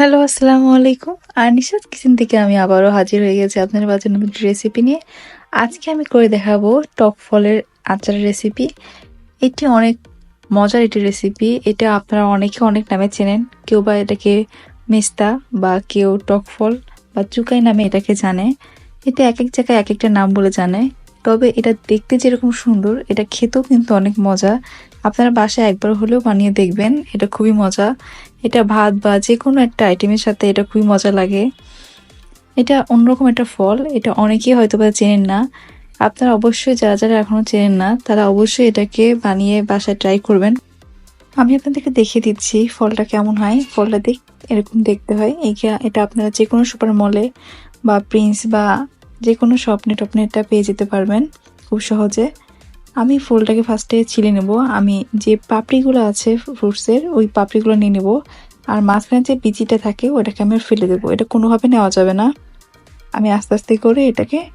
Hello, আসসালামু আলাইকুম। আনিশাদ kitchen থেকে আমি আবারও হাজির হয়ে গেছি আপনাদের মাঝে নতুন রেসিপি নিয়ে। আজকে আমি করে দেখাবো টক ফলের আচারের রেসিপি এটি অনেক মজার একটি রেসিপি এটা আপনারা অনেকে অনেক নামে চেনেন। কেউ বা এটাকে মেস্তা বা কেউ টক ফল বা চুকাই নামে এটাকে জানে। এটা এক এক জায়গায় এক একটা নাম বলে জানে। তবে এটা দেখতে যেরকম সুন্দর, এটা খেতেও কিন্তু অনেক মজা। আপনারা বাসায় একবার হলেও বানিয়ে দেখবেন, এটা খুবই মজা। এটা ভাত বা যে কোনো একটা আইটেমের সাথে এটা খুবই মজা লাগে। এটা অন্যরকম একটা ফল, এটা অনেকেই হয়তো বা চেনেন না। আপনারা অবশ্যই যারা যারা এখনও চেনেন না, তারা অবশ্যই এটাকে বানিয়ে বাসায় ট্রাই করবেন। আমি আপনাদেরকে দেখিয়ে দিচ্ছি ফলটা কেমন হয়। ফলটা দেখ, এরকম দেখতে হয়। এটা আপনারা যে কোনো সুপার মলে বা প্রিন্স বা যে কোনো স্বপ্নে টপনে এটা পেয়ে যেতে পারবেন খুব সহজে। আমি ফুলটাকে ফার্স্টে ছিলে নেব। আমি যে পাপড়িগুলো আছে ফ্রুটসের ওই পাপড়িগুলো নিয়ে নেব। আর মাঝখানে যে বিচিটা থাকে, ওটাকে আমি ফেলে দেবো। এটা কোনোভাবে নেওয়া যাবে না। আমি আস্তে আস্তে করে এটাকে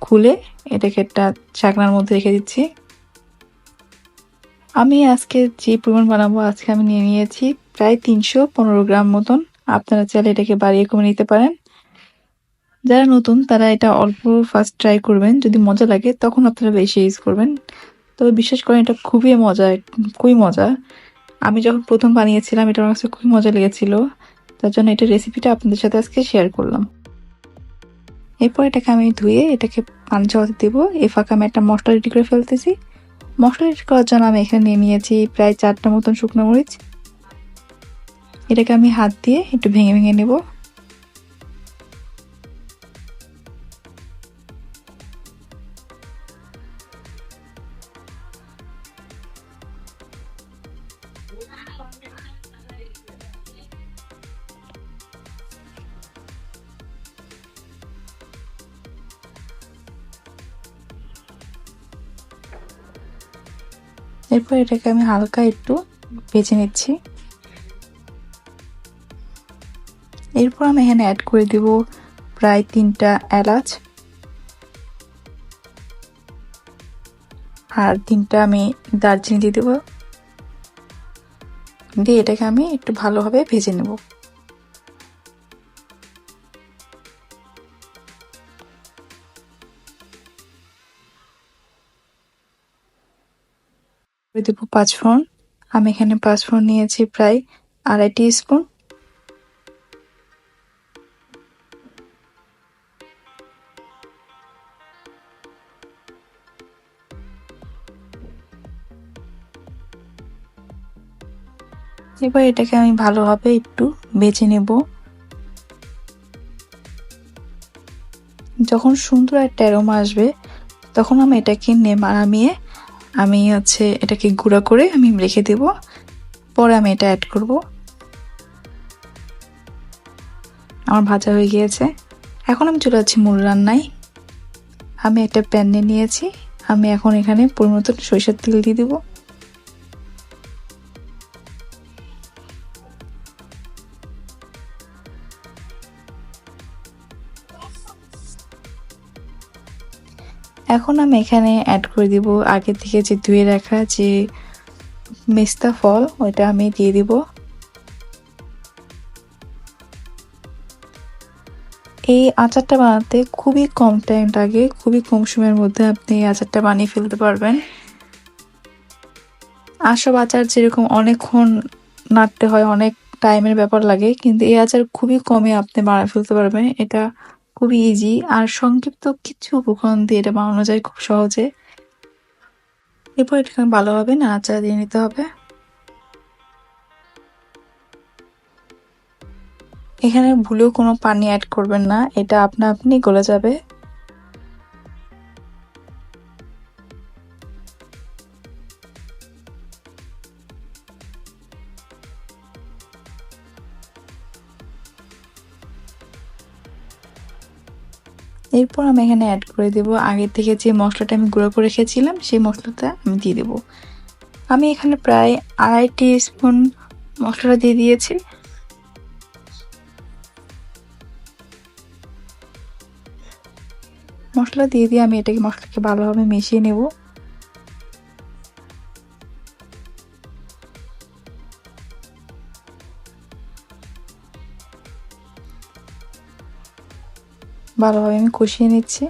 খুলে এটাকে একটা চাকনার মধ্যে রেখে দিচ্ছি। আমি আজকে যে পরিমাণ বানাবো, আজকে আমি নিয়ে নিয়েছি প্রায় তিনশো পনেরো গ্রাম মতন। আপনারা চাইলে এটাকে বাড়িয়ে কমে নিতে পারেন। যারা নতুন, তারা এটা অল্প ফার্স্ট ট্রাই করবেন। যদি মজা লাগে, তখন আপনারা বেশি ইউজ করবেন। তবে বিশ্বাস করেন, এটা খুবই মজা খুবই মজা। আমি যখন প্রথম বানিয়েছিলাম, এটা আমার কাছে খুবই মজা লেগেছিল। তার জন্য এটা রেসিপিটা আপনাদের সাথে আজকে শেয়ার করলাম। এরপর এটাকে আমি ধুয়ে, এটাকে পানি চাওয়াতে দেবো। এ ফাঁকা আমি একটা মশলা রেডি করে ফেলতেছি। মশলা রেডি করার জন্য আমি এখানে নিয়ে নিয়েছি প্রায় চারটা মতন শুকনো মরিচ। এটাকে আমি হাত দিয়ে একটু ভেঙে ভেঙে নেব। এরপর এটাকে আমি হালকা একটু ভেজে নিচ্ছি। এরপর আমি এখানে অ্যাড করে দেব প্রায় তিনটা এলাচ। আর তিনটা আমি দারচিনি দিয়ে দেবো। দিয়ে এটাকে আমি একটু ভালোভাবে ভেজে নেব। করে দেবো পাঁচফোড়ন আমি এখানে পাঁচ পাঁচফোড়ন নিয়েছি প্রায় আড়াই স্পুন এবার এটাকে আমি ভালোভাবে একটু বেছে নেব। যখন সুন্দর একটা অ্যারোমা আসবে, তখন আমি এটাকে নামিয়ে আমি হচ্ছে এটাকে গুঁড়া করে আমি রেখে দেব। পরে আমি এটা অ্যাড করব। আমার ভাজা হয়ে গিয়েছে। এখন আমি চলে যাচ্ছি মূল রান্নায়। আমি একটা প্যান নিয়ে নিয়েছি। আমি এখন এখানে পরিমতো সরিষার তেল দিয়ে দেবো। এখন আমি এখানে অ্যাড করে দিব আগে থেকে যে ধুয়ে রাখা যে মেস্তা ফল, ওইটা আমি দিয়ে দিব। এই আচারটা বানাতে খুবই কম টাইম লাগে, খুবই কম সময়ের মধ্যে আপনি এই আচারটা বানিয়ে ফেলতে পারবেন। আসব আচার যেরকম অনেকক্ষণ নাড়তে হয়, অনেক টাইমের ব্যাপার লাগে, কিন্তু এই আচার খুবই কমে আপনি বানিয়ে ফেলতে পারবেন। এটা খুবই ইজি আর সংক্ষিপ্ত কিছু উপকরণ দিয়ে এটা বানানো যায় খুব সহজে। এরপর এটাকে ভালোভাবে নাড়াচাড়া দিয়ে নিতে হবে। এখানে ভুলেও কোনো পানি অ্যাড করবেন না, এটা আপনা আপনি গলে যাবে। এরপর আমি এখানে অ্যাড করে দেব। আগে থেকে যে মশলাটা আমি গুঁড়ো করে রেখেছিলাম, সেই মশলাটা আমি দিয়ে দেব। আমি এখানে প্রায় আড়াই টি স্পুন মশলাটা দিয়ে দিয়েছি। মশলা দিয়ে দিয়ে আমি এটাকে মশলাকে ভালোভাবে মিশিয়ে নেব। ভালোভাবে আমি কষিয়ে নিচ্ছি।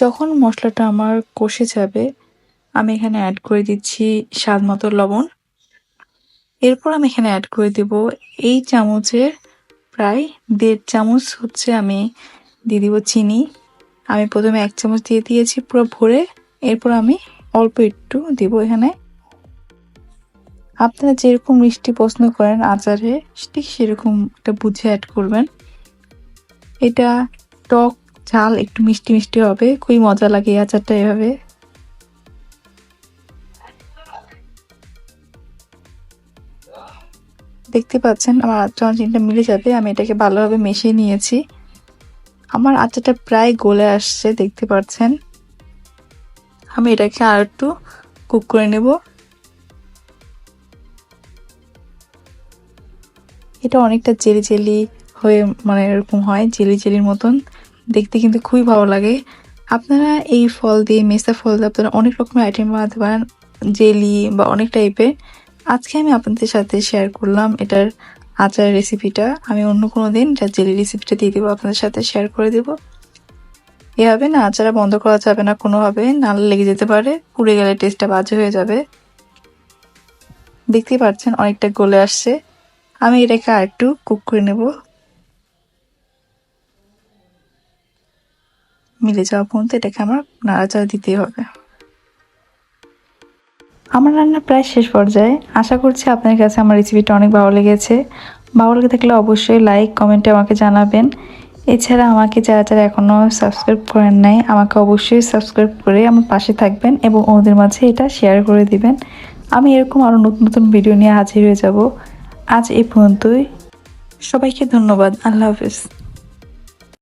যখন মশলাটা আমার কষে যাবে, আমি এখানে অ্যাড করে দিচ্ছি স্বাদ মতো লবণ। এরপর আমি এখানে অ্যাড করে দেব এই চামচের প্রায় দেড় চামচ হচ্ছে আমি দিয়ে দিব চিনি। আমি প্রথমে এক চামচ দিয়ে দিয়েছি পুরো ভরে, এরপর আমি অল্প একটু দেব এখানে। আপনারা যেরকম মিষ্টি পছন্দ করেন আচারে, ঠিক সেরকম একটা বুঝে অ্যাড করবেন। এটা টক, ঝাল, একটু মিষ্টি মিষ্টি হবে, খুবই মজা লাগে এই আচারটা এভাবে। দেখতে পাচ্ছেন, আমার আচার চিনটা মিলে যাবে, আমি এটাকে ভালোভাবে মিশিয়ে নিয়েছি। আমার আচারটা প্রায় গলে আসছে, দেখতে পাচ্ছেন। আমি এটাকে আর একটু কুক করে নেব। এটা অনেকটা জেলি জেলি হয়ে মানে এরকম হয়, জেলি জেলির মতন। দেখতে কিন্তু খুবই ভালো লাগে। আপনারা এই ফল দিয়ে মেসা ফল দিয়ে আপনারা অনেক রকমের আইটেম বানাতে পারেন, জেলি বা অনেক টাইপের আজকে আমি আপনাদের সাথে শেয়ার করলাম এটার আচারের রেসিপিটা আমি অন্য কোনো দিন যা জেলি রেসিপিটা দিয়ে দেবো আপনাদের সাথে শেয়ার করে দেবো। এভাবে না আচারা বন্ধ করা যাবে না কোনোভাবে নাল লেগে যেতে পারে, পুড়ে গেলে টেস্টটা বাজে হয়ে যাবে। দেখতেই পাচ্ছেন অনেকটা গলে আসছে। আমি এটাকে আর একটু কুক করে নেব। মিলে যাওয়া পর্যন্ত এটাকে আমার নাড়াচাড়া দিতেই হবে। আমার রান্না প্রায় শেষ পর্যায়ে। আশা করছি আপনার কাছে আমার রেসিপিটা অনেক ভালো লেগেছে। ভালো লেগে থাকলে অবশ্যই লাইক কমেন্টে আমাকে জানাবেন। এছাড়া আমাকে যারা যারা এখনও সাবস্ক্রাইব করেন নাই, আমাকে অবশ্যই সাবস্ক্রাইব করে আমার পাশে থাকবেন এবং ওদের মাঝে এটা শেয়ার করে দিবেন। আমি এরকম আরও নতুন নতুন ভিডিও নিয়ে হাজির হয়ে যাব। আজ এই পর্যন্তই। সবাইকে ধন্যবাদ। আল্লাহ হাফিজ।